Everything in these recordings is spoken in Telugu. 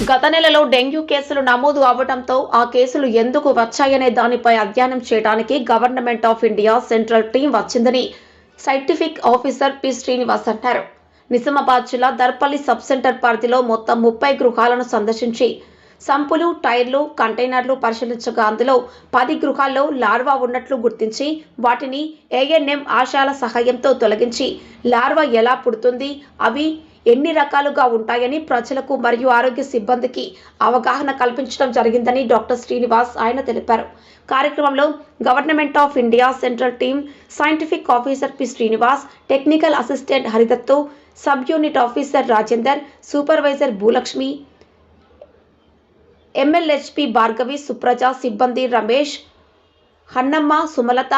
గత నెలలో డెంగ్యూ కేసులు నమోదు అవడంతో ఆ కేసులు ఎందుకు వచ్చాయనే దానిపై అధ్యయనం చేయడానికి government of India central team వచ్చిందని సైంటిఫిక్ ఆఫీసర్ పి శ్రీనివాస్ అన్నారు. నిజామాబాద్ జిల్లా దర్పల్లి సబ్ సెంటర్ పరిధిలో మొత్తం ముప్పై గృహాలను సందర్శించి సంపులు టైర్లు కంటైనర్లు పరిశీలించగా అందులో పది గృహాల్లో లార్వా ఉన్నట్లు గుర్తించి వాటిని ఏఎన్ఎం ఆశాల సహాయంతో తొలగించి లార్వా ఎలా పుడుతుంది అవి ఎన్ని రకాలుగా ఉంటాయని ప్రజలకు మరియు ఆరోగ్య సిబ్బందికి అవగాహన కల్పించడం జరిగిందని డాక్టర్ శ్రీనివాస్ ఆయన తెలిపారు. కార్యక్రమంలో government of India central team scientific officer P Srinivas technical assistant Haridattu sub unit officer Rajender supervisor Bhulakshmi MLHP Bhargavi Supraja సిబ్బంది రమేష్ హన్నమ్మ సుమలత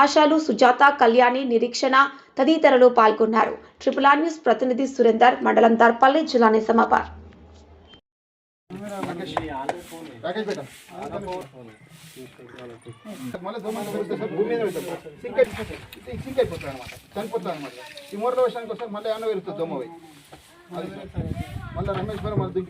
ఆశాలు సుజాత కళ్యాణి నిరీక్షణ తదితరులు పాల్గొన్నారు. ట్రిపుల్ ఆర్ న్యూస్ ప్రతినిధి సురేందర్ మండలం దర్పల్లి జిల్లా నిజామాబాద్. మళ్ళీ సింక్ సింక్ అయిపోతుంది అనమాట చనిపోతుంది అనమాట ఈ మూడో విషయానికి వస్తే మళ్ళీ అన్న సార్ మళ్ళీ రమేష్ గారు మళ్ళీ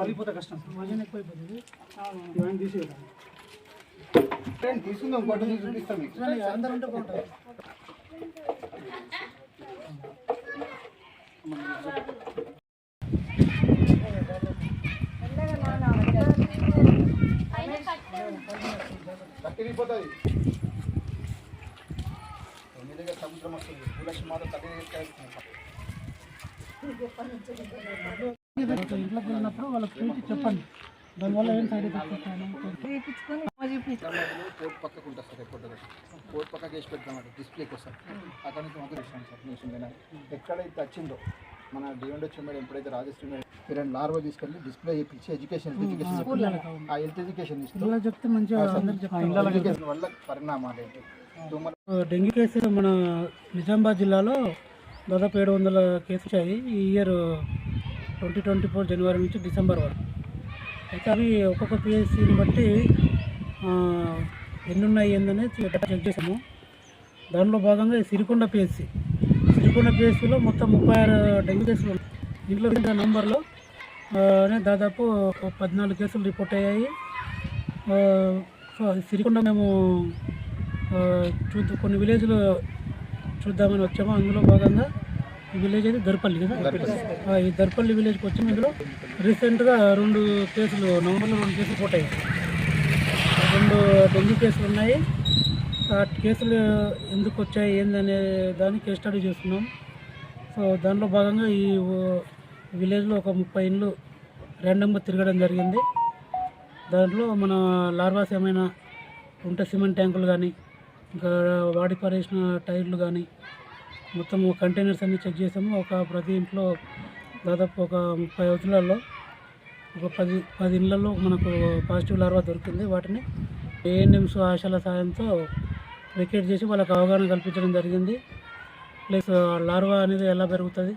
పలిపోతే కష్టం. వజన్ ఎక్కువైపోతుంది. ఇవన్నీ ఫ్రెండ్ తీసుకుందాం తీసి చూపిస్తాం అందరూ ఉంటే బాగుంటుంది. కట్టి సముద్రం వస్తుంది భూలక్ష్మి మాత్రం కట్టి తర్వాత ఇంట్లోకి వెళ్ళినప్పుడు వాళ్ళకి చూసి చెప్పండి. దానివల్ల ఏం సైడ్ ఎఫెక్ట్స్ పక్కకు ఉంటుంది సార్ ఎప్పుడు పక్కకి వేసి పెడతాం డిస్ప్లేకి వస్తాం అక్కడ నుంచి మాకు ఇస్తాం సార్ మీద ఎక్కడైతే వచ్చిందో మన డిఎండ్ వచ్చి మేడం ఎప్పుడైతే రాజశ్రీ మేడం మీరు లార్వా తీసుకెళ్ళి డిస్ప్లే చేయించి ఎడ్యుకేషన్ ఎడ్యుకేషన్ ఆ హెల్త్ ఎడ్యుకేషన్ చెప్తే మంచిగా వల్ల పరిణామాలు ఏంటి? డెంగ్యూ కేసులు మన నిజామాబాద్ జిల్లాలో దాదాపు ఏడు వందల కేసు వచ్చాయి. ఈ year twenty twenty four January నుంచి డిసెంబర్ వరకు. అయితే అవి ఒక్కొక్క పిఎస్సీని బట్టి ఎన్ని ఉన్నాయి ఏందనేది చెక్ చేసాము. దానిలో భాగంగా సిరికొండ పిఎస్సీ. సిరికొండ పిఎస్సీలో మొత్తం ముప్పై ఆరు డెంగ్యూ కేసులు ఇంట్లో దీంట్లో నంబర్లో దాదాపు పద్నాలుగు కేసులు రిపోర్ట్ అయ్యాయి. సో సిరికొండ మేము చూద్దాం కొన్ని విలేజ్లు చూద్దామని వచ్చాము. అందులో భాగంగా ఈ విలేజ్ అయితే దర్పల్లి కదా? ఈ దర్పల్లి విలేజ్కి వచ్చాము ఇందులో రీసెంట్గా రెండు కేసులు నవంబర్లో రెండు కేసులు పోటాయి రెండు డెంగ్యూ కేసులు ఉన్నాయి. ఆ కేసులు ఎందుకు వచ్చాయి ఏందనే దాన్ని కేస్ స్టడీ చేస్తున్నాం. సో దానిలో భాగంగా ఈ విలేజ్లో ఒక ముప్పై ఇండ్లు ర్యాండమ్గా తిరగడం జరిగింది. దాంట్లో మన లార్వాస్ ఏమైనా ఉంటే సిమెంట్ ట్యాంకులు కానీ ఇంకా వాడి పారేసిన టైర్లు కానీ మొత్తం కంటైనర్స్ అన్ని చెక్ చేసాము. ఒక ప్రతి ఇంట్లో దాదాపు ఒక ముప్పై రోజులలో ఒక పది పది ఇళ్ళలో మనకు పాజిటివ్ లార్వా దొరికింది వాటిని. ఏఎన్ఎంస్ ఆశల సాయంతో వికెట్ చేసి వాళ్ళకి అవగాహన కల్పించడం జరిగింది. ప్లస్ లార్వా అనేది ఎలా పెరుగుతుంది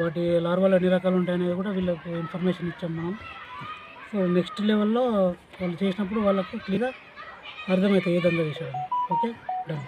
వాటి లార్వాలు ఎన్ని రకాలు ఉంటాయనేది కూడా వీళ్ళకు ఇన్ఫర్మేషన్ ఇచ్చాం మనం. సో నెక్స్ట్ లెవెల్లో వాళ్ళు చేసినప్పుడు వాళ్ళకు క్లియర్గా అర్థమవుతాయి ఏదన్నా విషయాలు ఓకే? డన్.